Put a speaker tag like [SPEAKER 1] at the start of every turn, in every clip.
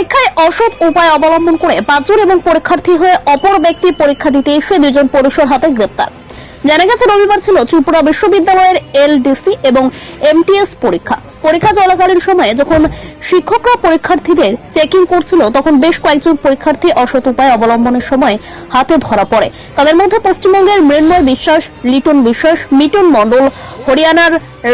[SPEAKER 1] পরীক্ষায় অসৎ উপায় অবলম্বন করে পাঁচজন এবং পরীক্ষার্থী হয়ে অপর ব্যক্তি পরীক্ষা দিতে এসে দুজন পুরুষের হাতে গ্রেপ্তার। জানা গেছে, রবিবার ছিল ত্রিপুরা বিশ্ববিদ্যালয়ের এলডিসি এবং এমটিএস পরীক্ষা। পরীক্ষা চলাকালীন সময়ে যখন শিক্ষকরা পরীক্ষার্থীদের চেকিং করছিল, তখন বেশ কয়েকজন পরীক্ষার্থী অসৎ উপায় অবলম্বনের সময় হাতে ধরা পড়ে। তাদের মধ্যে পশ্চিমবঙ্গের মৃন্ময় বিশ্বাস, লিটন বিশ্বাস, মিটন মণ্ডল, হরিয়ানার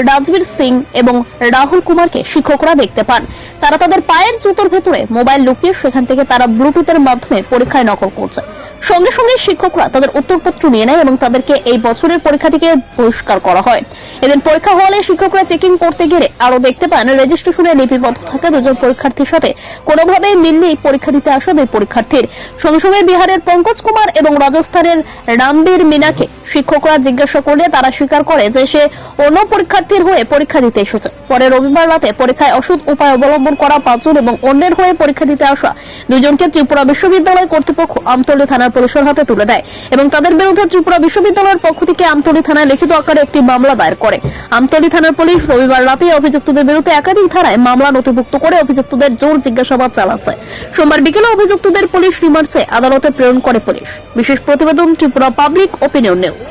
[SPEAKER 1] রাজবীর সিং এবং রাহুল কুমারকে শিক্ষকরা দেখতে পান। তারা তাদের পায়ের জুতোর ভেতরে মোবাইল লুকিয়ে সেখান থেকে তারা ব্লুটুথের মাধ্যমে পরীক্ষায় নকল করছে। সঙ্গে সঙ্গে শিক্ষকরা তাদের উত্তরপত্র নিয়ে নেয় এবং তাদেরকে এই বছরের পরীক্ষা থেকে বহিষ্কার করা হয়। এদিন পরীক্ষা হলে শিক্ষকরা চেকিং করতে গেলে আরও দেখতে পান, রেজিস্ট্রেশনে লিপিবদ্ধ থাকা দুজন পরীক্ষার্থীর সাথে কোনোভাবেই মিল নেই পরীক্ষা দিতে আসা দুই পরীক্ষার্থীর। সঙ্গে সঙ্গে বিহারের পঙ্কজ কুমার এবং রাজস্থানের রামবীর মিনাকে শিক্ষকরা জিজ্ঞাসা করলে তারা স্বীকার করে যে সে অন্য পরীক্ষার্থীর হয়ে পরীক্ষা দিতে এসেছে। পরে রবিবার রাতে পরীক্ষায় অসৎ উপায় অবলম্বন করা পাঁচজন এবং অন্যের হয়ে পরীক্ষা দিতে আসা দুজনকে ত্রিপুরা বিশ্ববিদ্যালয় কর্তৃপক্ষ আমতলী থানার পুলিশের হাতে তুলে দেয় এবং তাদের বিরুদ্ধে ত্রিপুরা বিশ্ববিদ্যালয়ের পক্ষ থেকে আমতলী থানায় লিখিত আকারে একটি মামলা দায়ের করে। আমতলী থানার পুলিশ রবিবার রাতে অভিযুক্তদের বিরুদ্ধে একাধিক ধারায় মামলা নথিভুক্ত করে অভিযুক্তদের জোর জিজ্ঞাসাবাদ চালাচ্ছে। সোমবার বিকেলে অভিযুক্তদের পুলিশ রিমান্ড আদালতে প্রেরণ করে পুলিশ। বিশেষ প্রতিবেদন ত্রিপুরা পাবলিক ওপিনিয়ন নিউজ।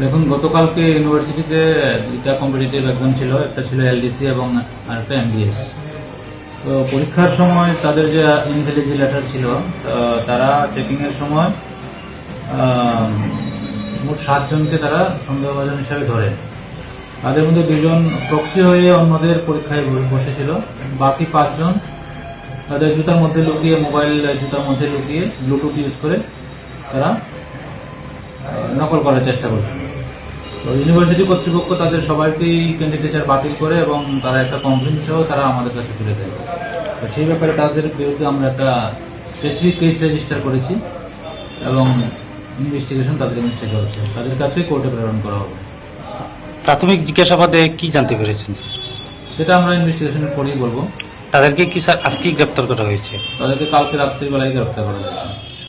[SPEAKER 2] দেখুন, গতকালকে ইউনিভার্সিটিতে দুইটা কম্পিটিটিভ এক্সাম ছিল, একটা ছিল এলডিসি এবং আরেকটা এমবিএস তো পরীক্ষার সময় তাদের যে ইনভ্যালিজি লেটার ছিল তারা চেকিংয়ের সময় মোট সাতজনকে তারা সন্দেহভাজন হিসাবে ধরে। তাদের মধ্যে দুজন প্রক্সি হয়ে অন্যদের পরীক্ষায় বসেছিল। বাকি পাঁচজন তাদের জুতার মধ্যে লুকিয়ে মোবাইল জুতার মধ্যে লুকিয়ে ব্লুটুথ ইউজ করে তারা নকল করার চেষ্টা করছিল। তো ইউনিভার্সিটি কর্তৃপক্ষ তাদের সবাইকেই ক্যান্ডিডেচার বাতিল করে এবং তারা একটা কমপ্লেন সহ তারা আমাদের কাছে তুলে দেয়। তো সেই ব্যাপারে তাদের বিরুদ্ধে আমরা একটা স্পেসিফিক কেস রেজিস্টার করেছি এবং ইনভেস্টিগেশন তাদের ইনভেস্টে চলছে। তাদের কাছেই কোর্টে প্রেরণ করা হবে।
[SPEAKER 3] প্রাথমিক জিজ্ঞাসাবাদে কি জানতে পেরেছেন
[SPEAKER 2] সেটা আমরা ইনভেস্টিগেশনের পরেই বলব।
[SPEAKER 3] তাদেরকে কি স্যার আজকেই গ্রেপ্তার করা হয়েছে?
[SPEAKER 2] তাদেরকে কালকে রাত্রিবেলায় গ্রেপ্তার করা হয়েছে।